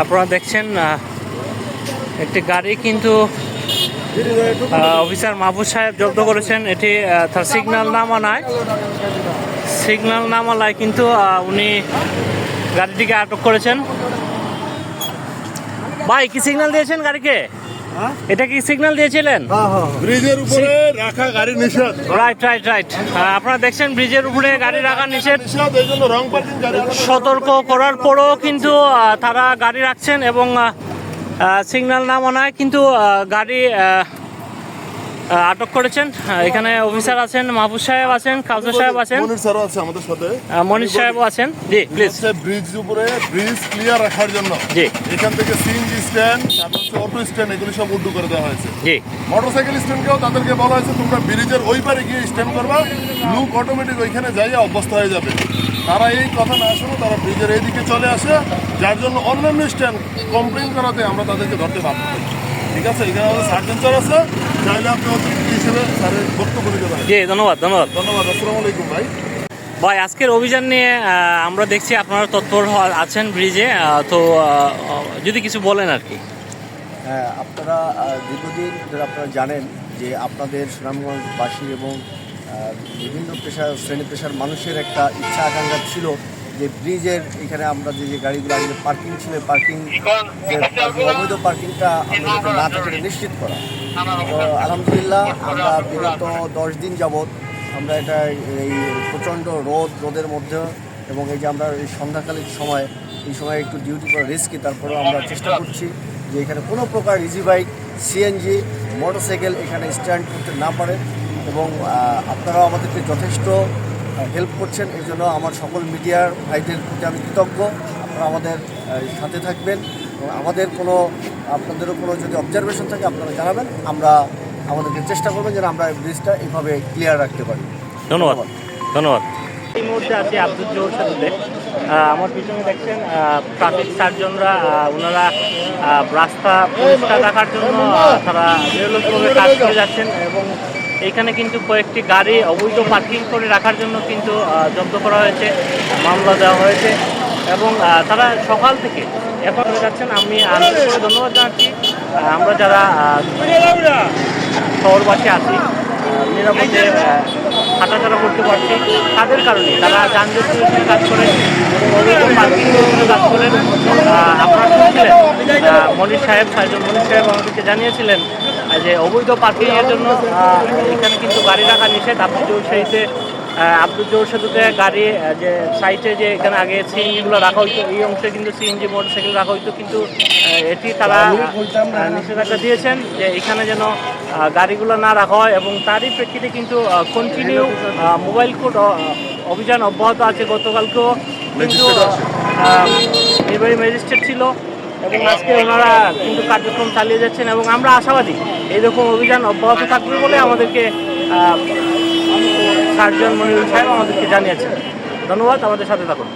আপনারা দেখছেন একটি গাড়ি কিন্তু অফিসার মাহবুব সাহেব জব্দ করেছেন। এটি তার সিগন্যাল না মানায় সিগন্যাল না মানায় কিন্তু উনি গাড়িটিকে আটক করেছেন। ভাই, কি সিগন্যাল দিয়েছেন গাড়িকে? এটা কি সিগন্যাল দিয়েছিলেন? ব্রিজের উপরে রাখা গাড়ি নিষেধ। রাইট রাইট রাইট আপনারা দেখছেন ব্রিজের উপরে গাড়ি রাখা নিষেধ। সতর্ক করার পরও কিন্তু তারা গাড়ি রাখছেন এবং সিগন্যাল না মানায় কিন্তু গাড়ি আটক করেছেন। এখানে অফিসার আছেন মাহবুব সাহেব আছেন কাউসার সাহেব আছেন। মনির স্যারও আছে আমাদের সাথে। মনীষ সাহেবও আছেন। জি প্লিজ ব্রিজ উপরে ব্রিজ ক্লিয়ার রাখার জন্য। জি। এখান থেকে সিএনজি স্ট্যান্ড তারপর অটো স্ট্যান্ড এগুলি সব উড্ডু করে দেওয়া হয়েছে। জি। মোটরসাইকেল স্ট্যান্ডকেও তাদেরকে বলা হয়েছে তোমরা ব্রিজের ওই পারে গিয়ে স্ট্যান্ড করবা। লুক অটোমেটিক ওইখানে যাইয়া অভ্যস্ত হয়ে যাবে। তারা এই কথা না শুনে তারা ব্রিজের এইদিকে চলে আসে যার জন্য অন্যান্য স্ট্যান্ড কমপ্লেন করাতে আমরা তাদেরকে ধরতে বাধ্য হই। ঠিক আছে? এখানে আমাদের সার্জন স্যার আছে। চাইলে আপনি অতিথি হিসেবে স্যারের বক্তব্য দিতে পারেন। জি ধন্যবাদ ধন্যবাদ। ধন্যবাদ আসসালামু আলাইকুম ভাই। ভাই আজকের অভিযান নিয়ে আমরা দেখছি আপনারা তৎপর আছেন ব্রিজে তো যদি কিছু বলেন আর কি। হ্যাঁ আপনারা দীর্ঘদিন ধরে আপনারা জানেন যে আপনাদের সুনামগঞ্জবাসী এবং বিভিন্ন পেশা শ্রেণি পেশার মানুষের একটা ইচ্ছা আকাঙ্ক্ষা ছিল। যে ব্রিজের এখানে আমরা যে যে গাড়িগুলো আগে পার্কিং ছিল পার্কিং যে অবৈধ পার্কিংটা আমরা না থাকে নিশ্চিত করা। তো আলহামদুলিল্লাহ আমরা বিগত দশ দিন যাবৎ আমরা এটা এই প্রচণ্ড রোদ রোদের মধ্যে এবং এই যে আমরা এই সন্ধ্যাকালীন সময় এই সময় একটু ডিউটি করা রিস্কি তারপরেও আমরা চেষ্টা করছি যে এখানে কোনো প্রকার ইজি বাইক সিএনজি মোটরসাইকেল এখানে স্ট্যান্ড করতে না পারে এবং আপনারাও আমাদেরকে যথেষ্ট হেল্প করছেন এই জন্য আমার সকল মিডিয়ার ভাইদের প্রতি আমি কৃতজ্ঞ। আপনারা আমাদের সাথে থাকবেন এবং আমাদের কোনো আপনাদেরও কোনো যদি অবজারভেশন থাকে আপনারা জানাবেন। আমরা আমাদেরকে চেষ্টা করবেন যেন আমরা ব্রিজটা এইভাবে ক্লিয়ার রাখতে পারি। ধন্যবাদ। ধন্যবাদ। এই মুহূর্তে আছি আব্দুল জোর সাথে। আমার পিছনে দেখছেন ট্রাফিক সার্জনরা ওনারা রাস্তা পরিষ্কার রাখার জন্য তারা নিরলসভাবে কাজ করে যাচ্ছেন এবং এইখানে কিন্তু কয়েকটি গাড়ি অবৈধ পার্কিং করে রাখার জন্য কিন্তু জব্দ করা হয়েছে, মামলা দেওয়া হয়েছে এবং তারা সকাল থেকে এখন যাচ্ছেন। আমি ধন্যবাদ জানাচ্ছি। আমরা যারা শহরবাসী আছি, নিরাপদে হাঁটাচলা করতে পারছি, তাদের কারণে তারা যানজট কাজ করে, অবৈধ পার্কিং কাজ করেন। আপনারা শুনছিলেন মনির সাহেব সাইজুল মনির সাহেব আমাদেরকে জানিয়েছিলেন যে অবৈধ পার্কিংয়ের জন্য এখানে কিন্তু গাড়ি রাখা নিষেধ। আব্দুল জোর সাইতে আব্দুল জোর সেতুতে গাড়ি যে সাইটে যে এখানে আগে সিএনজিগুলো রাখা হইতো, এই অংশে কিন্তু সিএনজি মোটরসাইকেল রাখা হইতো, কিন্তু এটি তারা নিষেধাজ্ঞা দিয়েছেন যে এখানে যেন গাড়িগুলো না রাখা হয় এবং তারই প্রেক্ষিতে কিন্তু কন্টিনিউ মোবাইল কোড অভিযান অব্যাহত আছে। গতকালকেও কিন্তু নির্বাহী ম্যাজিস্ট্রেট ছিল। এবং আজকে ওনারা কিন্তু কার্যক্রম চালিয়ে যাচ্ছেন এবং আমরা আশাবাদী। এইরকম অভিযান অব্যাহত থাকবে বলে আমাদেরকে সার্জন মনিরুল সাহেব আমাদেরকে জানিয়েছেন। ধন্যবাদ, আমাদের সাথে থাকুন।